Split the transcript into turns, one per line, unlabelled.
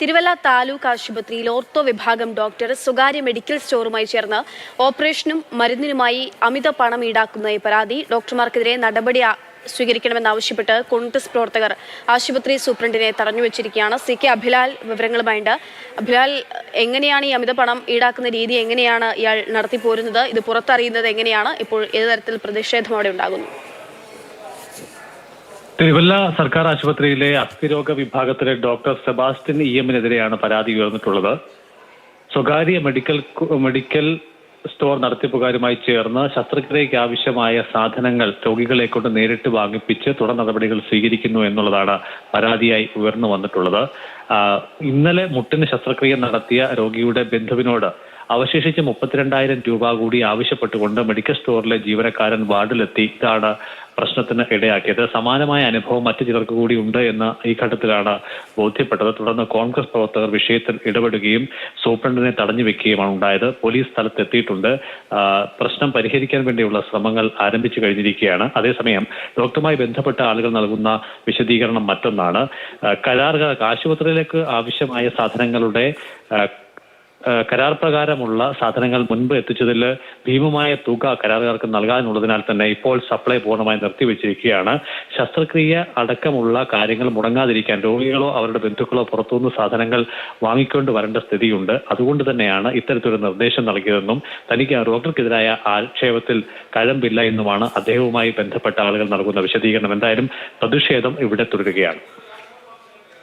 തിരുവല്ല താലൂക്ക് ആശുപത്രിയിൽ ഓർത്തോ വിഭാഗം ഡോക്ടർ സ്വകാര്യ മെഡിക്കൽ സ്റ്റോറുമായി ചേർന്ന് ഓപ്പറേഷനും മരുന്നിനുമായി അമിത പണം ഈടാക്കുന്ന പരാതി ഡോക്ടർമാർക്കെതിരെ നടപടി സ്വീകരിക്കണമെന്നാവശ്യപ്പെട്ട് കോൺഗ്രസ് പ്രവർത്തകർ ആശുപത്രി സൂപ്രണ്ടിനെ തടഞ്ഞുവച്ചിരിക്കുകയാണ്. സി കെ അഭിലാൽ വിവരങ്ങളുമായിട്ട് അഭിലാൽ എങ്ങനെയാണ് ഈ അമിത പണം ഈടാക്കുന്ന രീതി? എങ്ങനെയാണ് ഇയാൾ നടത്തിപ്പോരുന്നത്? ഇത് പുറത്തറിയുന്നത് എങ്ങനെയാണ്? ഇപ്പോൾ ഏത് തരത്തിൽ പ്രതിഷേധം അവിടെ ഉണ്ടാകുന്നു?
തിരുവല്ല സർക്കാർ ആശുപത്രിയിലെ അസ്ഥിരോഗ വിഭാഗത്തിലെ ഡോക്ടർ സെബാസ്റ്റ്യൻ ഇ എമ്മിനെതിരെയാണ് പരാതി ഉയർന്നിട്ടുള്ളത്. സ്വകാര്യ മെഡിക്കൽ മെഡിക്കൽ സ്റ്റോർ നടത്തിപ്പുകാരുമായി ചേർന്ന് ശസ്ത്രക്രിയയ്ക്ക് ആവശ്യമായ സാധനങ്ങൾ രോഗികളെ കൊണ്ട് നേരിട്ട് വാങ്ങിപ്പിച്ച് തുടർ നടപടികൾ സ്വീകരിക്കുന്നു എന്നുള്ളതാണ് പരാതിയായി ഉയർന്നു വന്നിട്ടുള്ളത്. ഇന്നലെ മുട്ടിന് ശസ്ത്രക്രിയ നടത്തിയ രോഗിയുടെ ബന്ധുവിനോട് അവശേഷിച്ച് മുപ്പത്തിരണ്ടായിരം രൂപ കൂടി ആവശ്യപ്പെട്ടുകൊണ്ട് മെഡിക്കൽ സ്റ്റോറിലെ ജീവനക്കാരൻ വാർഡിലെത്തി. ഇതാണ് പ്രശ്നത്തിന് ഇടയാക്കിയത്. സമാനമായ അനുഭവം മറ്റു ചിലർക്ക് കൂടി ഉണ്ട് എന്ന ഈ ഘട്ടത്തിലാണ് ബോധ്യപ്പെട്ടത്. തുടർന്ന് കോൺഗ്രസ് പ്രവർത്തകർ വിഷയത്തിൽ ഇടപെടുകയും സൂപ്രണ്ടിനെ തടഞ്ഞു വെക്കുകയുമാണ് ഉണ്ടായത്. പോലീസ് സ്ഥലത്തെത്തിയിട്ടുണ്ട്. പ്രശ്നം പരിഹരിക്കാൻ വേണ്ടിയുള്ള ശ്രമങ്ങൾ ആരംഭിച്ചു കഴിഞ്ഞിരിക്കുകയാണ്. അതേസമയം ഡോക്ടറുമായി ബന്ധപ്പെട്ട ആളുകൾ നൽകുന്ന വിശദീകരണം മറ്റൊന്നാണ്. കരാറുകാർക്ക് ആശുപത്രിയിലേക്ക് ആവശ്യമായ സാധനങ്ങളുടെ കരാർ പ്രകാരമുള്ള സാധനങ്ങൾ മുൻപ് എത്തിച്ചതിൽ ഭീമമായ തുക കരാറുകാർക്ക് നൽകാനുള്ളതിനാൽ തന്നെ ഇപ്പോൾ സപ്ലൈ പൂർണമായി നിർത്തിവെച്ചിരിക്കുകയാണ്. ശസ്ത്രക്രിയ അടക്കമുള്ള കാര്യങ്ങൾ മുടങ്ങാതിരിക്കാൻ രോഗികളോ അവരുടെ ബന്ധുക്കളോ പുറത്തുനിന്ന് സാധനങ്ങൾ വാങ്ങിക്കൊണ്ട് വരേണ്ട സ്ഥിതിയുണ്ട്. അതുകൊണ്ട് തന്നെയാണ് ഇത്തരത്തിലൊരു നിർദ്ദേശം നൽകിയതെന്നും തനിക്ക് ഡോക്ടർക്കെതിരായ ആക്ഷേപത്തിൽ കഴമ്പില്ല എന്നുമാണ് അദ്ദേഹവുമായി ബന്ധപ്പെട്ട ആളുകൾ നൽകുന്ന വിശദീകരണം. എന്തായാലും പ്രതിഷേധം ഇവിടെ തുടരുകയാണ്.